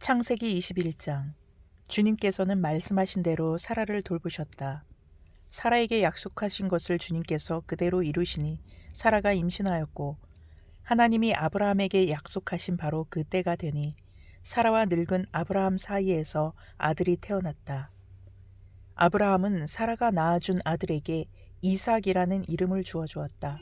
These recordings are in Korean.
창세기 21장 주님께서는 말씀하신 대로 사라를 돌보셨다. 사라에게 약속하신 것을 주님께서 그대로 이루시니 사라가 임신하였고 하나님이 아브라함에게 약속하신 바로 그 때가 되니 사라와 늙은 아브라함 사이에서 아들이 태어났다. 아브라함은 사라가 낳아준 아들에게 이삭이라는 이름을 주어 주었다.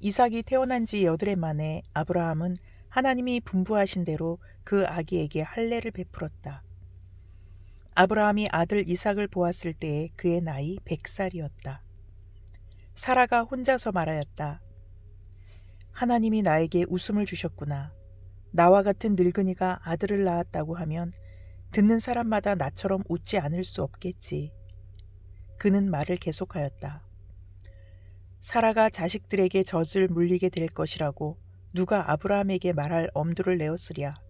이삭이 태어난 지 여드레 만에 아브라함은 하나님이 분부하신 대로 그 아기에게 할례를 베풀었다. 아브라함이 아들 이삭을 보았을 때에 그의 나이 백살이었다. 사라가 혼자서 말하였다. 하나님이 나에게 웃음을 주셨구나. 나와 같은 늙은이가 아들을 낳았다고 하면 듣는 사람마다 나처럼 웃지 않을 수 없겠지. 그는 말을 계속하였다. 사라가 자식들에게 젖을 물리게 될 것이라고 누가 아브라함에게 말할 엄두를 내었으랴.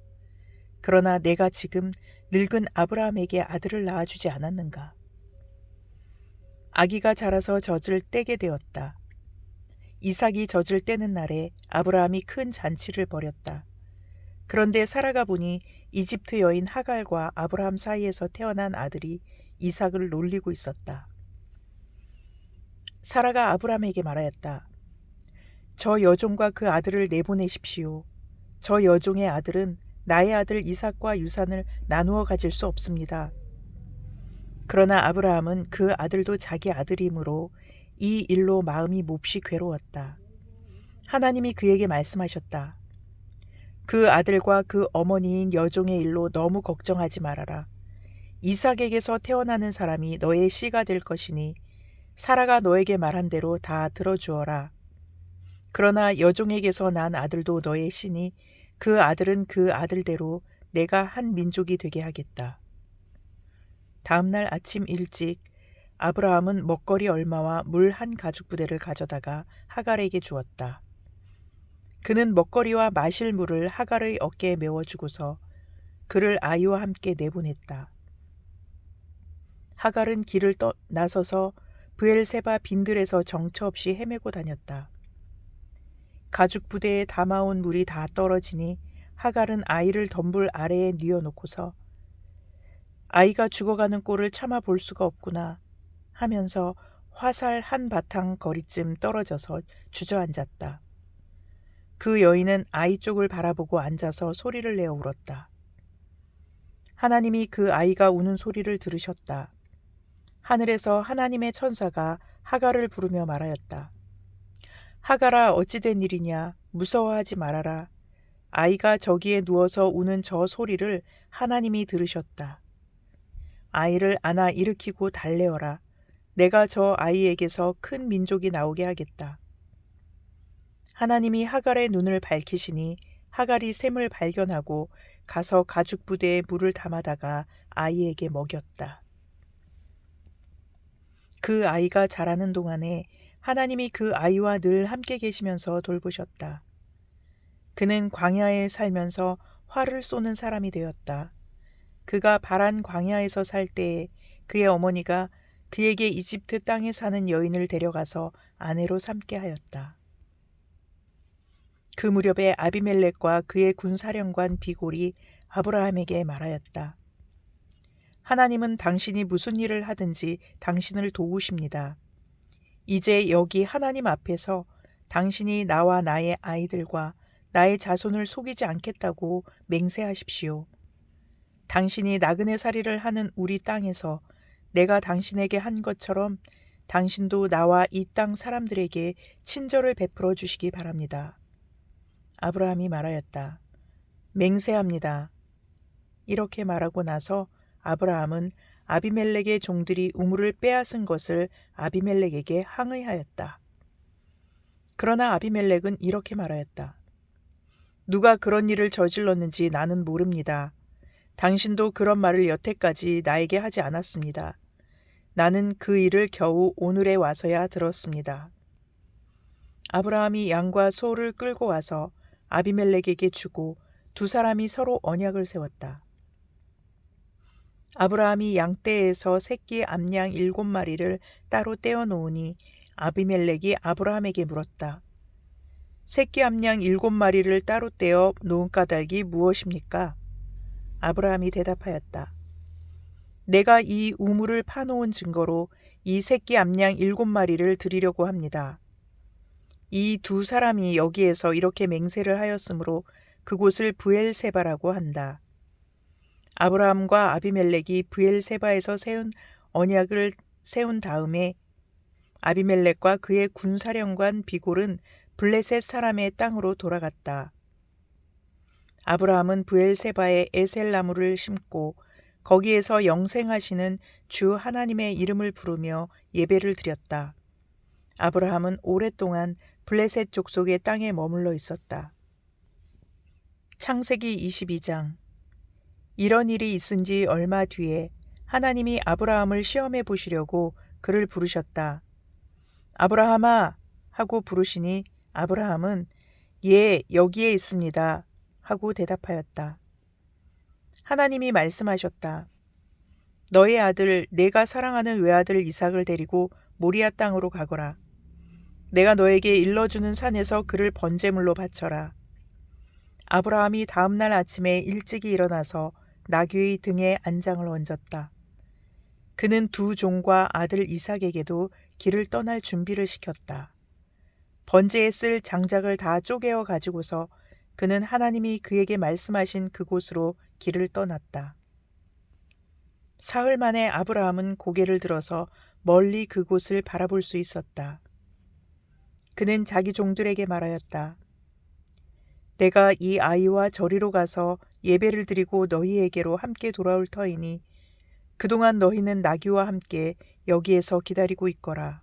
그러나 내가 지금 늙은 아브라함에게 아들을 낳아주지 않았는가. 아기가 자라서 젖을 떼게 되었다. 이삭이 젖을 떼는 날에 아브라함이 큰 잔치를 벌였다. 그런데 살아가 보니 이집트 여인 하갈과 아브라함 사이에서 태어난 아들이 이삭을 놀리고 있었다. 사라가 아브라함에게 말하였다. 저 여종과 그 아들을 내보내십시오. 저 여종의 아들은 나의 아들 이삭과 유산을 나누어 가질 수 없습니다. 그러나 아브라함은 그 아들도 자기 아들이므로 이 일로 마음이 몹시 괴로웠다. 하나님이 그에게 말씀하셨다. 그 아들과 그 어머니인 여종의 일로 너무 걱정하지 말아라. 이삭에게서 태어나는 사람이 너의 씨가 될 것이니 사라가 너에게 말한 대로 다 들어주어라. 그러나 여종에게서 난 아들도 너의 씨니 그 아들은 그 아들대로 내가 한 민족이 되게 하겠다. 다음날 아침 일찍 아브라함은 먹거리 얼마와 물 한 가죽 부대를 가져다가 하갈에게 주었다. 그는 먹거리와 마실 물을 하갈의 어깨에 메워주고서 그를 아이와 함께 내보냈다. 하갈은 길을 떠 나서서 브엘세바 빈들에서 정처 없이 헤매고 다녔다. 가죽 부대에 담아온 물이 다 떨어지니 하갈은 아이를 덤불 아래에 뉘어놓고서 아이가 죽어가는 꼴을 참아 볼 수가 없구나 하면서 화살 한 바탕 거리쯤 떨어져서 주저앉았다. 그 여인은 아이 쪽을 바라보고 앉아서 소리를 내어 울었다. 하나님이 그 아이가 우는 소리를 들으셨다. 하늘에서 하나님의 천사가 하갈을 부르며 말하였다. 하갈아 어찌된 일이냐 무서워하지 말아라. 아이가 저기에 누워서 우는 저 소리를 하나님이 들으셨다. 아이를 안아 일으키고 달래어라. 내가 저 아이에게서 큰 민족이 나오게 하겠다. 하나님이 하갈의 눈을 밝히시니 하갈이 샘을 발견하고 가서 가죽 부대에 물을 담아다가 아이에게 먹였다. 그 아이가 자라는 동안에 하나님이 그 아이와 늘 함께 계시면서 돌보셨다. 그는 광야에 살면서 활을 쏘는 사람이 되었다. 그가 바란 광야에서 살 때에 그의 어머니가 그에게 이집트 땅에 사는 여인을 데려가서 아내로 삼게 하였다. 그 무렵에 아비멜렉과 그의 군사령관 비골이 아브라함에게 말하였다. 하나님은 당신이 무슨 일을 하든지 당신을 도우십니다. 이제 여기 하나님 앞에서 당신이 나와 나의 아이들과 나의 자손을 속이지 않겠다고 맹세하십시오. 당신이 나그네 살이를 하는 우리 땅에서 내가 당신에게 한 것처럼 당신도 나와 이 땅 사람들에게 친절을 베풀어 주시기 바랍니다. 아브라함이 말하였다. 맹세합니다. 이렇게 말하고 나서 아브라함은 아비멜렉의 종들이 우물을 빼앗은 것을 아비멜렉에게 항의하였다. 그러나 아비멜렉은 이렇게 말하였다. 누가 그런 일을 저질렀는지 나는 모릅니다. 당신도 그런 말을 여태까지 나에게 하지 않았습니다. 나는 그 일을 겨우 오늘에 와서야 들었습니다. 아브라함이 양과 소를 끌고 와서 아비멜렉에게 주고 두 사람이 서로 언약을 세웠다. 아브라함이 양떼에서 새끼 암양 일곱 마리를 따로 떼어 놓으니 아비멜렉이 아브라함에게 물었다. 새끼 암양 일곱 마리를 따로 떼어 놓은 까닭이 무엇입니까? 아브라함이 대답하였다. 내가 이 우물을 파놓은 증거로 이 새끼 암양 일곱 마리를 드리려고 합니다. 이 두 사람이 여기에서 이렇게 맹세를 하였으므로 그곳을 부엘세바라고 한다. 아브라함과 아비멜렉이 부엘세바에서 세운 언약을 세운 다음에 아비멜렉과 그의 군사령관 비골은 블레셋 사람의 땅으로 돌아갔다. 아브라함은 부엘세바에 에셀나무를 심고 거기에서 영생하시는 주 하나님의 이름을 부르며 예배를 드렸다. 아브라함은 오랫동안 블레셋 족속의 땅에 머물러 있었다. 창세기 22장 이런 일이 있은 지 얼마 뒤에 하나님이 아브라함을 시험해 보시려고 그를 부르셨다. 아브라함아 하고 부르시니 아브라함은 예, 여기에 있습니다. 하고 대답하였다. 하나님이 말씀하셨다. 너의 아들, 내가 사랑하는 외아들 이삭을 데리고 모리아 땅으로 가거라. 내가 너에게 일러주는 산에서 그를 번제물로 바쳐라. 아브라함이 다음날 아침에 일찍이 일어나서 나귀의 등에 안장을 얹었다. 그는 두 종과 아들 이삭에게도 길을 떠날 준비를 시켰다. 번제에 쓸 장작을 다 쪼개어 가지고서 그는 하나님이 그에게 말씀하신 그곳으로 길을 떠났다. 사흘 만에 아브라함은 고개를 들어서 멀리 그곳을 바라볼 수 있었다. 그는 자기 종들에게 말하였다. 내가 이 아이와 저리로 가서 예배를 드리고 너희에게로 함께 돌아올 터이니 그동안 너희는 나귀와 함께 여기에서 기다리고 있거라.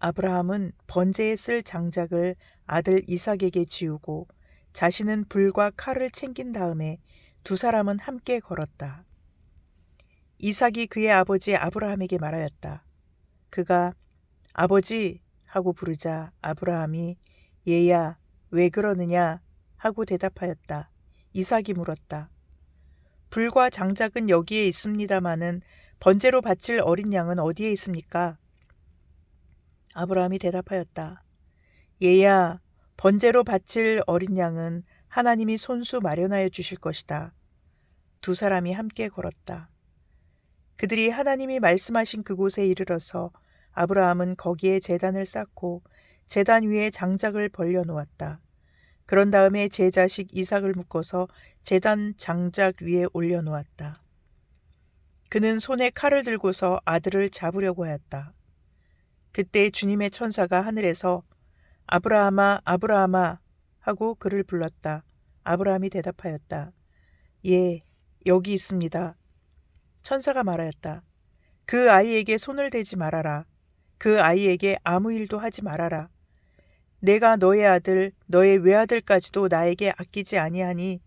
아브라함은 번제에 쓸 장작을 아들 이삭에게 지우고 자신은 불과 칼을 챙긴 다음에 두 사람은 함께 걸었다. 이삭이 그의 아버지 아브라함에게 말하였다. 그가 아버지 하고 부르자 아브라함이 얘야 왜 그러느냐 하고 대답하였다. 이삭이 물었다. 불과 장작은 여기에 있습니다마는 번제로 바칠 어린 양은 어디에 있습니까? 아브라함이 대답하였다. 얘야, 번제로 바칠 어린 양은 하나님이 손수 마련하여 주실 것이다. 두 사람이 함께 걸었다. 그들이 하나님이 말씀하신 그곳에 이르러서 아브라함은 거기에 재단을 쌓고 재단 위에 장작을 벌려 놓았다. 그런 다음에 제 자식 이삭을 묶어서 재단 장작 위에 올려 놓았다. 그는 손에 칼을 들고서 아들을 잡으려고 하였다. 그때 주님의 천사가 하늘에서 아브라함아, 아브라함아 하고 그를 불렀다. 아브라함이 대답하였다. 예, 여기 있습니다. 천사가 말하였다. 그 아이에게 손을 대지 말아라. 그 아이에게 아무 일도 하지 말아라. 내가 너의 아들, 너의 외아들까지도 나에게 아끼지 아니하니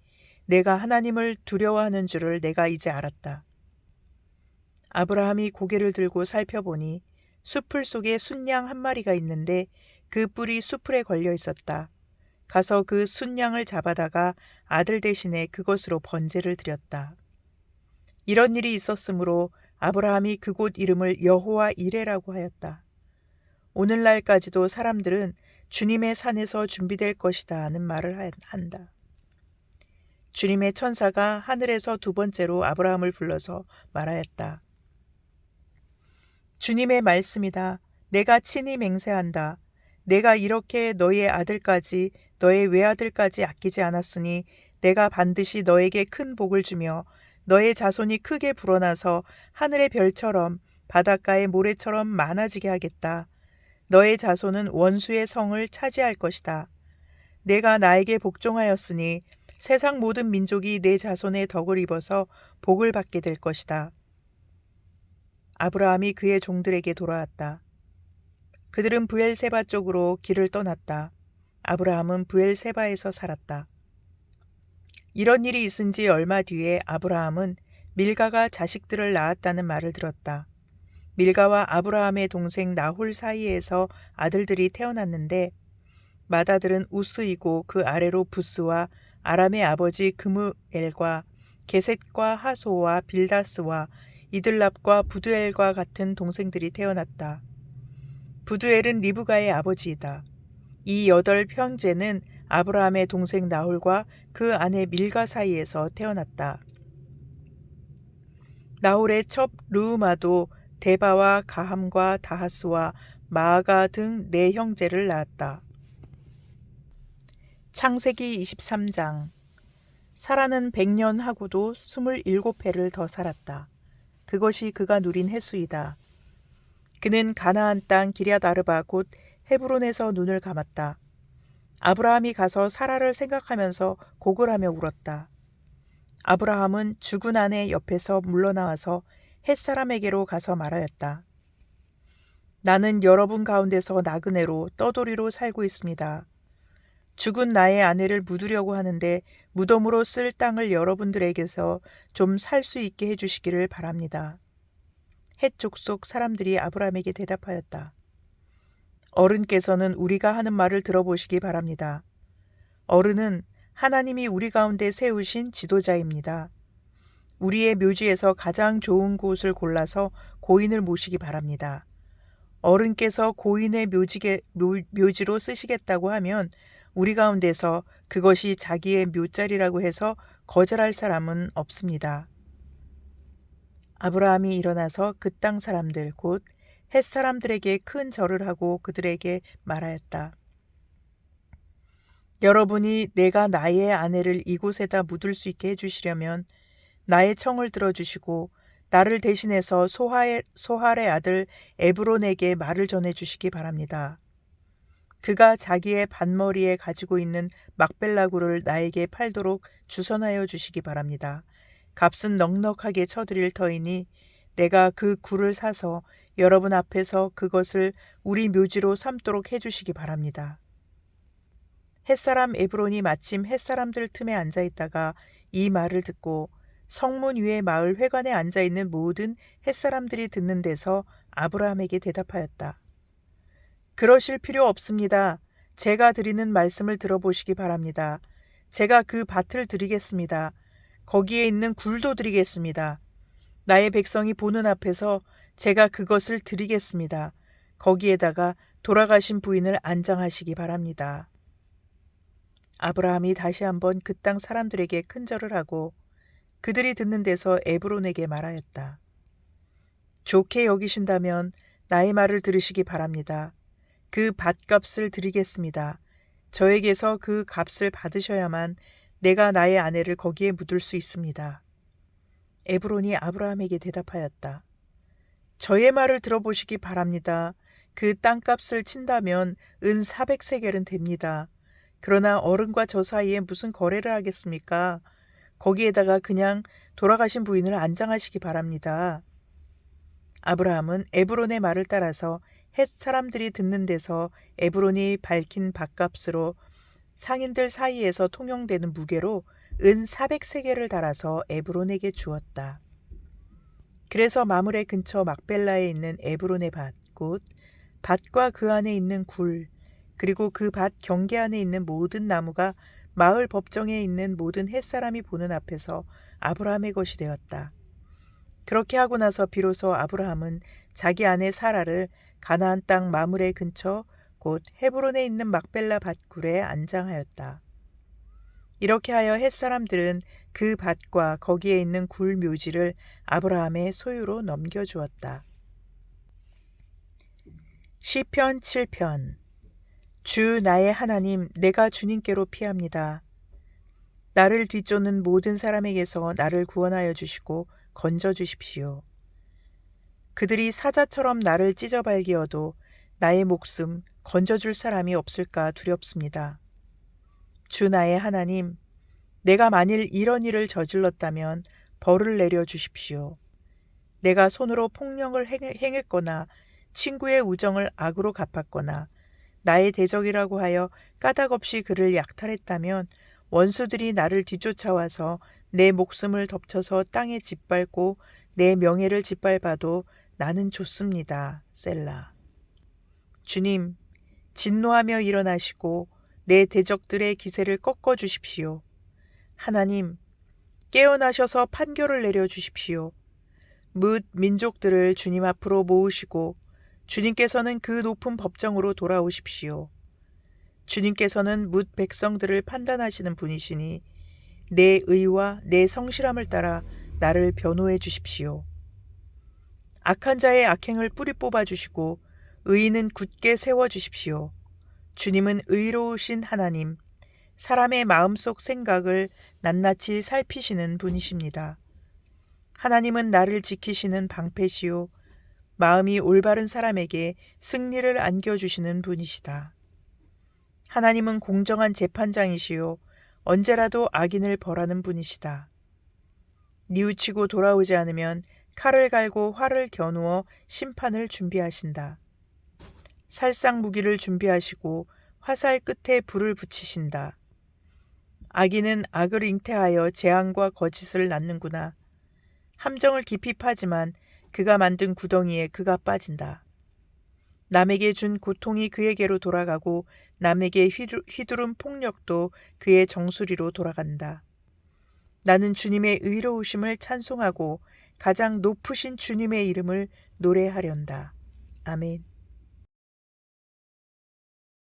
내가 하나님을 두려워하는 줄을 내가 이제 알았다. 아브라함이 고개를 들고 살펴보니 숲풀 속에 순양 한 마리가 있는데 그 뿔이 수풀에 걸려 있었다. 가서 그 순양을 잡아다가 아들 대신에 그것으로 번제를 드렸다. 이런 일이 있었으므로 아브라함이 그곳 이름을 여호와 이레라고 하였다. 오늘날까지도 사람들은 주님의 산에서 준비될 것이다 하는 말을 한다. 주님의 천사가 하늘에서 두 번째로 아브라함을 불러서 말하였다. 주님의 말씀이다. 내가 친히 맹세한다. 내가 이렇게 너의 아들까지 너의 외아들까지 아끼지 않았으니 내가 반드시 너에게 큰 복을 주며 너의 자손이 크게 불어나서 하늘의 별처럼 바닷가의 모래처럼 많아지게 하겠다. 너의 자손은 원수의 성을 차지할 것이다. 내가 나에게 복종하였으니 세상 모든 민족이 내 자손의 덕을 입어서 복을 받게 될 것이다. 아브라함이 그의 종들에게 돌아왔다. 그들은 부엘세바 쪽으로 길을 떠났다. 아브라함은 부엘세바에서 살았다. 이런 일이 있은 지 얼마 뒤에 아브라함은 밀가가 자식들을 낳았다는 말을 들었다. 밀가와 아브라함의 동생 나홀 사이에서 아들들이 태어났는데 마다들은 우스이고 그 아래로 부스와 아람의 아버지 그무엘과 게셋과 하소와 빌다스와 이들랍과 부두엘과 같은 동생들이 태어났다. 부두엘은 리브가의 아버지이다. 이 여덟 형제는 아브라함의 동생 나홀과 그 아내 밀가 사이에서 태어났다. 나홀의 첩 르우마도 데바와 가함과 다하스와 마아가 등 네 형제를 낳았다. 창세기 23장 사라는 100년 하고도 27해를 더 살았다. 그것이 그가 누린 횟수이다. 그는 가나안 땅 기럇 아르바 곧 헤브론에서 눈을 감았다. 아브라함이 가서 사라를 생각하면서 곡을 하며 울었다. 아브라함은 죽은 아내 옆에서 물러나와서 햇사람에게로 가서 말하였다. 나는 여러분 가운데서 나그네로 떠돌이로 살고 있습니다. 죽은 나의 아내를 묻으려고 하는데 무덤으로 쓸 땅을 여러분들에게서 좀 살 수 있게 해주시기를 바랍니다. 헷 족속 사람들이 아브라함에게 대답하였다. 어른께서는 우리가 하는 말을 들어보시기 바랍니다. 어른은 하나님이 우리 가운데 세우신 지도자입니다. 우리의 묘지에서 가장 좋은 곳을 골라서 고인을 모시기 바랍니다. 어른께서 고인의 묘지게, 묘, 묘지로 쓰시겠다고 하면 우리 가운데서 그것이 자기의 묘자리라고 해서 거절할 사람은 없습니다. 아브라함이 일어나서 그 땅 사람들 곧 햇 사람들에게 큰 절을 하고 그들에게 말하였다. 여러분이 내가 나의 아내를 이곳에다 묻을 수 있게 해주시려면 나의 청을 들어주시고 나를 대신해서 소하의, 소할의 아들 에브론에게 말을 전해주시기 바랍니다. 그가 자기의 반머리에 가지고 있는 막벨라구를 나에게 팔도록 주선하여 주시기 바랍니다. 값은 넉넉하게 쳐드릴 터이니 내가 그 굴을 사서 여러분 앞에서 그것을 우리 묘지로 삼도록 해주시기 바랍니다. 햇사람 에브론이 마침 햇사람들 틈에 앉아 있다가 이 말을 듣고 성문 위의 마을 회관에 앉아 있는 모든 햇사람들이 듣는 데서 아브라함에게 대답하였다. 그러실 필요 없습니다. 제가 드리는 말씀을 들어보시기 바랍니다. 제가 그 밭을 드리겠습니다. 거기에 있는 굴도 드리겠습니다. 나의 백성이 보는 앞에서 제가 그것을 드리겠습니다. 거기에다가 돌아가신 부인을 안장하시기 바랍니다. 아브라함이 다시 한번 그 땅 사람들에게 큰절을 하고 그들이 듣는 데서 에브론에게 말하였다. 좋게 여기신다면 나의 말을 들으시기 바랍니다. 그 밭값을 드리겠습니다. 저에게서 그 값을 받으셔야만 내가 나의 아내를 거기에 묻을 수 있습니다. 에브론이 아브라함에게 대답하였다. 저의 말을 들어보시기 바랍니다. 그 땅값을 친다면 은 400세겔은 됩니다. 그러나 어른과 저 사이에 무슨 거래를 하겠습니까? 거기에다가 그냥 돌아가신 부인을 안장하시기 바랍니다. 아브라함은 에브론의 말을 따라서 헷 사람들이 듣는 데서 에브론이 밝힌 밥값으로 상인들 사이에서 통용되는 무게로 은 400세겔을 달아서 에브론에게 주었다. 그래서 마물의 근처 막벨라에 있는 에브론의 밭, 곧 밭과 그 안에 있는 굴, 그리고 그 밭 경계 안에 있는 모든 나무가 마을 법정에 있는 모든 햇사람이 보는 앞에서 아브라함의 것이 되었다. 그렇게 하고 나서 비로소 아브라함은 자기 아내 사라를 가나안 땅 마물의 근처 곧 헤브론에 있는 막벨라 밭굴에 안장하였다. 이렇게 하여 햇사람들은 그 밭과 거기에 있는 굴 묘지를 아브라함의 소유로 넘겨주었다. 시편 7편 주 나의 하나님 내가 주님께로 피합니다. 나를 뒤쫓는 모든 사람에게서 나를 구원하여 주시고 건져 주십시오. 그들이 사자처럼 나를 찢어발기어도 나의 목숨 건져줄 사람이 없을까 두렵습니다. 주 나의 하나님, 내가 만일 이런 일을 저질렀다면 벌을 내려 주십시오. 내가 손으로 폭력을 행했거나 친구의 우정을 악으로 갚았거나 나의 대적이라고 하여 까닭없이 그를 약탈했다면 원수들이 나를 뒤쫓아와서 내 목숨을 덮쳐서 땅에 짓밟고 내 명예를 짓밟아도 나는 좋습니다. 셀라. 주님, 진노하며 일어나시고 내 대적들의 기세를 꺾어 주십시오. 하나님, 깨어나셔서 판결을 내려 주십시오. 뭇 민족들을 주님 앞으로 모으시고 주님께서는 그 높은 법정으로 돌아오십시오. 주님께서는 뭇 백성들을 판단하시는 분이시니 내 의와 내 성실함을 따라 나를 변호해 주십시오. 악한 자의 악행을 뿌리 뽑아 주시고 의인은 굳게 세워 주십시오. 주님은 의로우신 하나님, 사람의 마음속 생각을 낱낱이 살피시는 분이십니다. 하나님은 나를 지키시는 방패시요 마음이 올바른 사람에게 승리를 안겨주시는 분이시다. 하나님은 공정한 재판장이시요 언제라도 악인을 벌하는 분이시다. 뉘우치고 돌아오지 않으면 칼을 갈고 활을 겨누어 심판을 준비하신다. 살상 무기를 준비하시고 화살 끝에 불을 붙이신다. 악인은 악을 잉태하여 재앙과 거짓을 낳는구나. 함정을 깊이 파지만 그가 만든 구덩이에 그가 빠진다. 남에게 준 고통이 그에게로 돌아가고 남에게 휘두- 휘두른 폭력도 그의 정수리로 돌아간다. 나는 주님의 의로우심을 찬송하고 가장 높으신 주님의 이름을 노래하련다. 아멘.